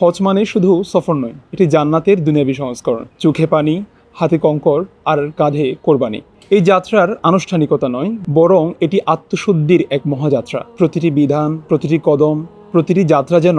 হজ মানে শুধু সফর নয়, এটি জান্নাতের দুনিয়াবি সংস্করণ। চোখে পানি, হাতে কঙ্কর, আর কাঁধে কোরবানি। এই যাত্রার আনুষ্ঠানিকতা নয়, বরং এটি আত্মশুদ্ধির এক মহাযাত্রা। প্রতিটি বিধান, প্রতিটি কদম, প্রতিটি যাত্রা যেন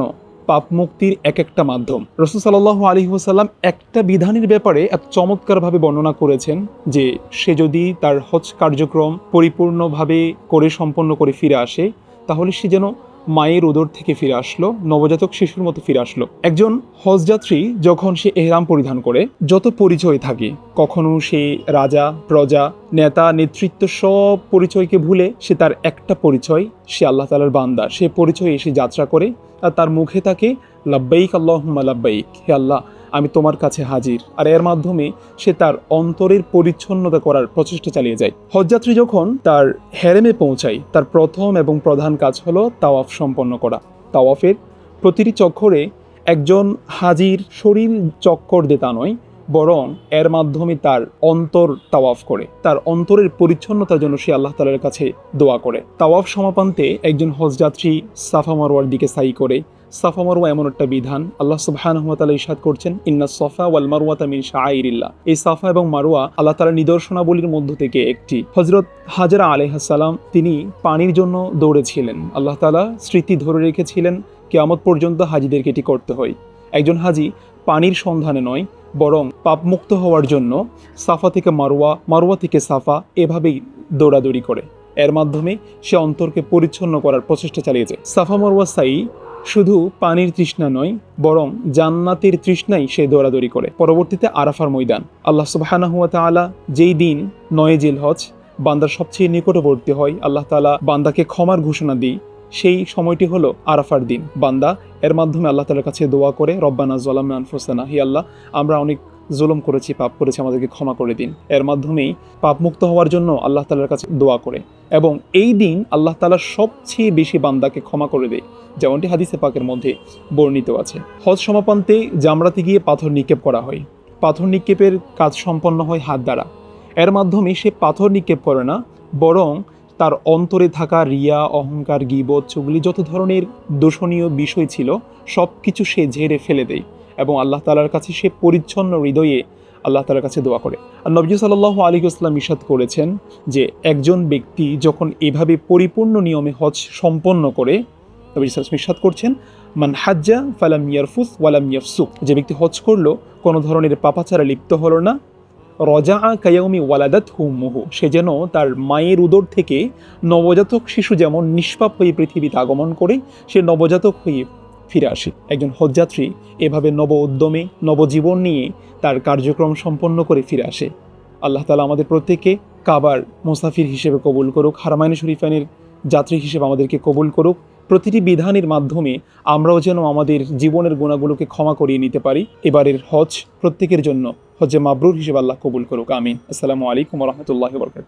পাপ মুক্তির এক একটা মাধ্যম। রসুল সাল্লাহ আলী ওসাল্লাম একটা বিধানের ব্যাপারে এত চমৎকারভাবে বর্ণনা করেছেন যে, সে যদি তার হজ কার্যক্রম পরিপূর্ণভাবে করে সম্পন্ন করে ফিরে আসে, তাহলে সে যেন মায়ের উদর থেকে ফিরে আসলো, নবজাতক শিশুর মতো ফিরে আসলো। একজন হজযাত্রী যখন সে এহরাম পরিধান করে, যত পরিচয় থাকে, কখনো সে রাজা, প্রজা, নেতা, নেতৃত্ব সব পরিচয়কে ভুলে সে তার একটা পরিচয়, সে আল্লাহ তালার বান্দা। সে পরিচয় এসে যাত্রা করে আর তার মুখে থাকে লাব্বাইক আল্লাহ লাব্বাইক। হে আল্লাহ আমি তোমার কাছে হাজির। আর এর মাধ্যমে সে তার অন্তরের পরিচ্ছন্নতা করার প্রচেষ্টা চালিয়ে যায়। হজযাত্রী যখন তার হেরেমে পৌঁছায়, তার প্রথম এবং প্রধান কাজ হলো তাওয়াফ সম্পন্ন করা। তাওয়াফের প্রতিটি চক্করে একজন হাজির শরীর চক্কর দেতা নয়, বরং এর মাধ্যমে তার অন্তর তাওয়াফ করে। তার অন্তরের পরিচ্ছন্নতার জন্য সে আল্লাহ তালার কাছে দোয়া করে। তাওয়াফ সমাপান্তে একজন হজযাত্রী সাফা মারোয়ার দিকে সাই করে। সাফা মারোয়া এমন একটা বিধান আল্লাহ সুবাহানহতালা ইসাদ করছেন, ইন্না সফা ওয়াল মারওয়াতা মিন শাআইরিল্লাহ। এই সাফা এবং মারোয়া আল্লাহ তালার নিদর্শনাবলীর মধ্য থেকে একটি। হজরত হাজরা আলাইহাসাল্লাম তিনি পানির জন্য দৌড়েছিলেন। আল্লাহ তালা স্মৃতি ধরে রেখেছিলেন, কেয়ামত পর্যন্ত হাজিদেরকে এটি করতে হয়। একজন হাজি পানির সন্ধানে নয়, বরং পাপমুক্ত হওয়ার জন্য সাফা থেকে মারোয়া মারোয়া থেকে সাফা এভাবেই দৌড়াদৌড়ি করে। এর মাধ্যমে সে অন্তরকে পরিচ্ছন্ন করার প্রচেষ্টা চালিয়েছে সাফা মারোয়া সাই শুধু পানির তৃষ্ণা নয়, বরং জান্নাতের তৃষ্ণাই সে দৌড়াদৌড়ি করে। পরবর্তীতে আরাফার ময়দান। আল্লাহ সুবাহানা হুয়া তালা যেই দিন নয় জিল হজ বান্দার সবচেয়ে নিকটবর্তী হয়, আল্লাহ তালা বান্দাকে ক্ষমার ঘোষণা দিই। সেই সময়টি হলো আরাফার দিন। বান্দা, এর মাধ্যমে আল্লাহ তালার কাছে দোয়া করে, রব্বানা জলাম আনফোসানা। হি আল্লাহ, আমরা অনেক জুলুম করেছি, পাপ করেছি, আমাদেরকে ক্ষমা করে দিন। এর মাধ্যমেই পাপ মুক্ত হওয়ার জন্য আল্লাহ তালার কাছে দোয়া করে। এবং এই দিন আল্লাহ তালা সবচেয়ে বেশি বান্দাকে ক্ষমা করে দেয়, যেমনটি হাদিসে পাকের মধ্যে বর্ণিত আছে। হজ সমাপান্তে জামরাতে গিয়ে পাথর নিক্ষেপ করা হয়। পাথর নিক্ষেপের কাজ সম্পন্ন হয় হাত দ্বারা। এর মাধ্যমে সে পাথর নিক্ষেপ করে না, বরং তার অন্তরে থাকা রিয়া, অহংকার, গিবত, চুগলি যত ধরনের দূষণীয় বিষয় ছিল সব কিছু সে ঝেড়ে ফেলে দেয় এবং আল্লাহ তালার কাছে সে পরিচ্ছন্ন হৃদয়ে আল্লাহ তালার কাছে দোয়া করে। আর নবজি সাল্লাহ আলী ইসলাম ইসাদ করেছেন যে, একজন ব্যক্তি যখন এভাবে পরিপূর্ণ নিয়মে হজ সম্পন্ন করে, নবী সাল্লাম ইসাদ করছেন, মান হাজ্জা ফালাম ইয়ারফুস ওয়ালাম ইয়াফসুক। যে ব্যক্তি হজ করল, কোনো ধরনের পাপাচারা লিপ্ত হলো না রজা কায়াউমি ওয়ালাদাত হুমুহু সে যেন তার মায়ের উদর থেকে নবজাতক শিশু যেমন নিষ্পাপ হয়ে পৃথিবীতে আগমন করে, সে নবজাতক হয়ে ফিরে আসে। একজন হজযাত্রী এভাবে নব উদ্যমে নবজীবন নিয়ে তার কার্যক্রম সম্পন্ন করে ফিরে আসে। আল্লাহ তালা আমাদের প্রত্যেককে কাবার মুসাফির হিসেবে কবুল করুক, হারমাইন শরীফানের যাত্রী হিসেবে আমাদেরকে কবুল করুক। প্রতিটি বিধানের মাধ্যমে আমরাও যেন আমাদের জীবনের গুণাগুলোকে ক্ষমা করিয়ে নিতে পারি। এবারের হজ প্রত্যেকের জন্য হজে মাবরুর হিসেবে আল্লাহ কবুল করুক আমিন। আসসালামু আলাইকুম রহমতুল্লাহ বরকাত